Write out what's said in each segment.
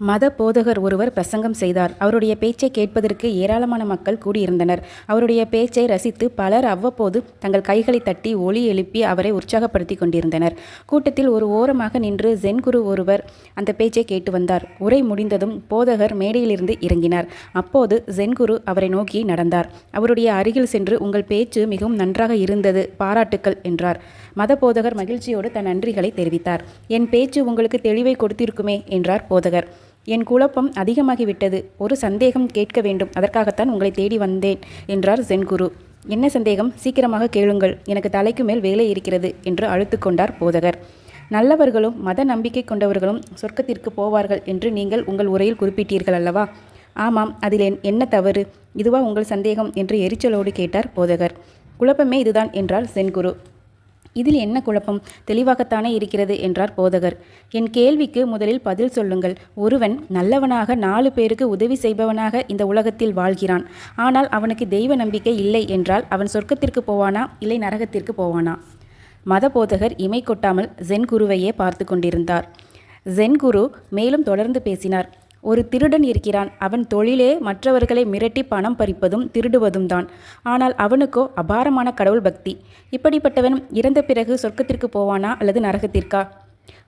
மத போதகர் ஒருவர் பிரசங்கம் செய்தார். அவருடைய பேச்சை கேட்பதற்கு ஏராளமான மக்கள் கூடியிருந்தனர். அவருடைய பேச்சை ரசித்து பலர் அவ்வப்போது தங்கள் கைகளை தட்டி ஒளி எழுப்பி அவரை உற்சாகப்படுத்தி கொண்டிருந்தனர். கூட்டத்தில் ஒரு ஓரமாக நின்று ஜென் குரு ஒருவர் அந்த பேச்சை கேட்டு வந்தார். உரை முடிந்ததும் போதகர் மேடையிலிருந்து இறங்கினார். அப்போது ஜென் குரு அவரை நோக்கி நடந்தார். அவருடைய அருகில் சென்று உங்கள் பேச்சு மிகவும் நன்றாக இருந்தது பாராட்டுக்கள் என்றார். மத போதகர் மகிழ்ச்சியோடு தன் நன்றிகளை தெரிவித்தார். என் பேச்சு உங்களுக்கு தெளிவை கொடுத்திருக்குமே என்றார் போதகர். என் குழப்பம் அதிகமாகிவிட்டது. ஒரு சந்தேகம் கேட்க வேண்டும். அதற்காகத்தான் உங்களை தேடி வந்தேன் என்றார் ஜென்குரு என்ன சந்தேகம்? சீக்கிரமாக கேளுங்கள். எனக்கு தலைக்கு மேல் வேலை இருக்கிறது என்று அழுத்து கொண்டார் போதகர். நல்லவர்களும் மத நம்பிக்கை கொண்டவர்களும் சொர்க்கத்திற்கு போவார்கள் என்று நீங்கள் உங்கள் உரையில் குறிப்பிட்டீர்கள் அல்லவா? ஆமாம் அதில் என் என்ன தவறு? இதுவா உங்கள் சந்தேகம் என்று எரிச்சலோடு கேட்டார் போதகர். குழப்பமே இதுதான் என்றார் சென்குரு இதில் என்ன குழப்பம்? தெளிவாகத்தானே இருக்கிறது? என்றார் போதகர். என் கேள்விக்கு முதலில் பதில் சொல்லுங்கள். ஒருவன் நல்லவனாக நாலு பேருக்கு உதவி செய்பவனாக இந்த உலகத்தில் வாழ்கிறான். ஆனால் அவனுக்கு தெய்வ நம்பிக்கை இல்லை என்றால் அவன் சொர்க்கத்திற்கு போவானா? இல்லை நரகத்திற்கு போவானா? மத போதகர் இமை கொட்டாமல் ஜென் குருவையே பார்த்து கொண்டிருந்தார். ஜென் குரு மேலும் தொடர்ந்து பேசினார். ஒரு திருடன் இருக்கிறான். அவன் தொழிலே மற்றவர்களை மிரட்டி பணம் பறிப்பதும் திருடுவதும் தான் ஆனால் அவனுக்கோ அபாரமான கடவுள் பக்தி. இப்படிப்பட்டவன் இறந்த பிறகு சொர்க்கத்திற்கு போவானா அல்லது நரகத்திற்கா?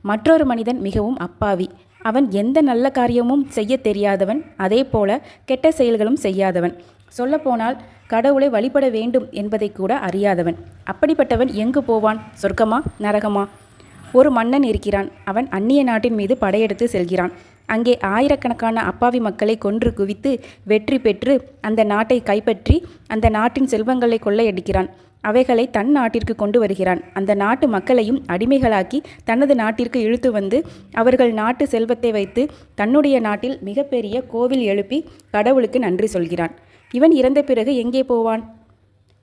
மற்றொரு மனிதன் மிகவும் அப்பாவி. அவன் எந்த நல்ல காரியமும் செய்ய தெரியாதவன் அதே போல கெட்ட செயல்களும் செய்யாதவன். சொல்லப்போனால் கடவுளை வழிபட வேண்டும் என்பதை கூட அறியாதவன். அப்படிப்பட்டவன் எங்கு போவான்? சொர்க்கமா? நரகமா? ஒரு மன்னன் இருக்கிறான். அவன் அந்நிய நாட்டின் மீது படையெடுத்து செல்கிறான். அங்கே ஆயிரக்கணக்கான அப்பாவி மக்களை கொன்று குவித்து வெற்றி பெற்று அந்த நாட்டை கைப்பற்றி அந்த நாட்டின் செல்வங்களை கொள்ளையடிக்கிறான். அவைகளை தன் நாட்டிற்கு கொண்டு வருகிறான். அந்த நாட்டு மக்களையும் அடிமைகளாக்கி தனது நாட்டிற்கு இழுத்து வந்து அவர்கள் நாட்டு செல்வத்தை வைத்து தன்னுடைய நாட்டில் மிகப்பெரிய கோவில் எழுப்பி கடவுளுக்கு நன்றி சொல்கிறான். இவன் இறந்த பிறகு எங்கே போவான்?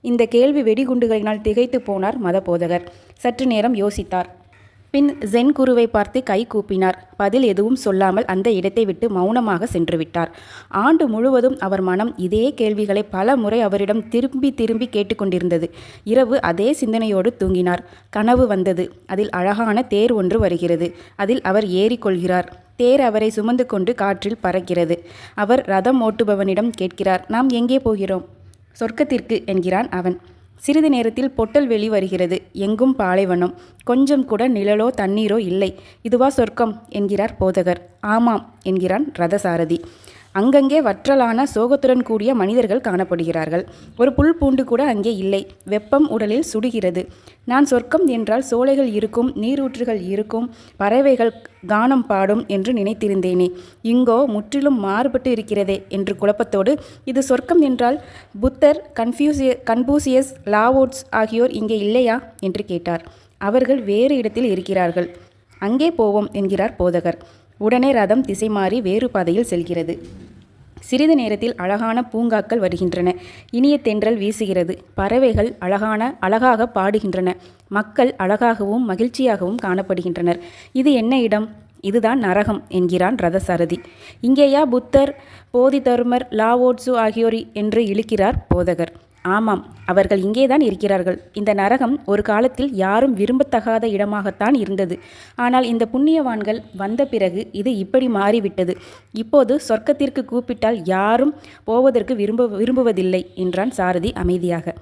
இந்த கேள்வி வெடிகுண்டுகளினால் திகைத்து போனார் மதபோதகர். சற்று நேரம் யோசித்தார். பின் ஜென் குருவை பார்த்து கை கூப்பினார். பதில் எதுவும் சொல்லாமல் அந்த இடத்தை விட்டு மௌனமாக சென்று விட்டார் ஆண்டு முழுவதும் அவர் மனம் இதே கேள்விகளை பல முறை அவரிடம் திரும்பி திரும்பி கேட்டுக்கொண்டிருந்தது இரவு அதே சிந்தனையோடு தூங்கினார். கனவு வந்தது. அதில் அழகான தேர் ஒன்று வருகிறது. அதில் அவர் ஏறிக்கொள்கிறார். தேர் அவரை சுமந்து கொண்டு காற்றில் பறக்கிறது. அவர் ரதம் ஓட்டுபவனிடம் கேட்கிறார் நாம் எங்கே போகிறோம்? சொர்க்கத்திற்கு என்கிறான் அவன். சிறிது நேரத்தில் பொட்டல் வெளி வருகிறது. எங்கும் பாலைவனம். கொஞ்சம் கூட நிழலோ தண்ணீரோ இல்லை. இதுவா சொர்க்கம் என்கிறார் போதகர். ஆமாம் என்கிறான் ரதசாரதி. அங்கங்கே வற்றலான சோகத்துடன் கூடிய மனிதர்கள் காணப்படுகிறார்கள். ஒரு புல் பூண்டு கூட அங்கே இல்லை. வெப்பம் உடலில் சுடுகிறது. நான் சொர்க்கம் என்றால் சோலைகள் இருக்கும் நீரூற்றுகள் இருக்கும் பறவைகள் கானம் பாடும் என்று நினைத்திருந்தேனே. இங்கோ முற்றிலும் மாறுபட்டு இருக்கிறதே என்று குழப்பத்தோடு இது சொர்க்கம் என்றால் புத்தர் கன்ஃபியூசிய கன்பூசியஸ் லாவோட்ஸ் ஆகியோர் இங்கே இல்லையா? என்று கேட்டார். அவர்கள் வேறு இடத்தில் இருக்கிறார்கள். அங்கே போவோம் என்கிறார் போதகர். உடனே ரதம் திசை மாறி வேறு பாதையில் செல்கிறது. சிறிது நேரத்தில் அழகான பூங்காக்கள் வருகின்றன. இனிய தென்றல் வீசுகிறது. பறவைகள் அழகான அழகாக பாடுகின்றன. மக்கள் அழகாகவும் மகிழ்ச்சியாகவும் காணப்படுகின்றனர். இது என்ன இடம்? இதுதான் நரகம் என்கிறான் ரதசாரதி. இங்கேயா புத்தர் போதிதர்மர் லாவோட்சு ஆகியோர் என்று இழுக்கிறார் போதகர். ஆமாம் அவர்கள் இங்கேதான் இருக்கிறார்கள். இந்த நரகம் ஒரு காலத்தில் யாரும் விரும்பத்தகாத இடமாகத்தான் இருந்தது. ஆனால் இந்த புண்ணியவான்கள் வந்த பிறகு இது இப்படி மாறிவிட்டது. இப்போது சொர்க்கத்திற்கு கூப்பிட்டால் யாரும் போவதற்கு விரும்ப விரும்புவதில்லை என்றான் சாரதி அமைதியாக.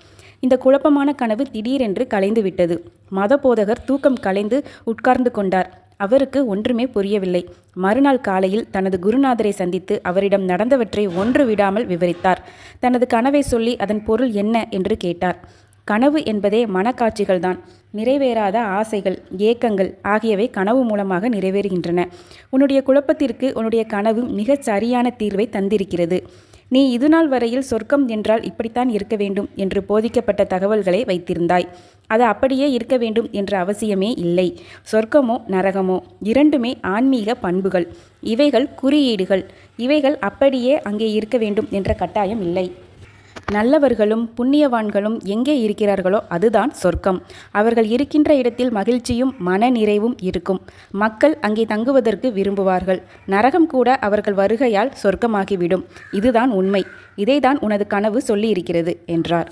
இந்த குழப்பமான கனவு திடீரென்று கலைந்து விட்டது மத போதகர் தூக்கம் கலைந்து உட்கார்ந்து கொண்டார். அவருக்கு ஒன்றுமே புரியவில்லை. மறுநாள் காலையில் தனது குருநாதரை சந்தித்து அவரிடம் நடந்தவற்றை ஒன்று விடாமல் விவரித்தார். தனது கனவை சொல்லி அதன் பொருள் என்ன என்று கேட்டார். கனவு என்பதே மனக்காட்சிகள்தான். நிறைவேறாத ஆசைகள் ஏக்கங்கள் ஆகியவை கனவு மூலமாக நிறைவேறுகின்றன. உன்னுடைய குழப்பத்திற்கு உன்னுடைய கனவு மிகச் சரியான தீர்வை தந்திருக்கிறது. நீ இதுநாள் வரையில் சொர்க்கம் என்றால் இப்படித்தான் இருக்க வேண்டும் என்று போதிக்கப்பட்ட தகவல்களை வைத்திருந்தாய். அது அப்படியே இருக்க வேண்டும் என்ற அவசியமே இல்லை. சொர்க்கமோ நரகமோ இரண்டுமே ஆன்மீக பண்புகள். இவைகள் குறியீடுகள். இவைகள் அப்படியே அங்கே இருக்க வேண்டும் என்ற கட்டாயம் இல்லை. நல்லவர்களும் புண்ணியவான்களும் எங்கே இருக்கிறார்களோ அதுதான் சொர்க்கம். அவர்கள் இருக்கின்ற இடத்தில் மகிழ்ச்சியும் மன நிறைவும் இருக்கும். மக்கள் அங்கே தங்குவதற்கு விரும்புவார்கள். நரகம் கூட அவர்கள் வருகையால் சொர்க்கமாகிவிடும். இதுதான் உண்மை. இதைதான் உனது கனவு சொல்லியிருக்கிறது என்றார்.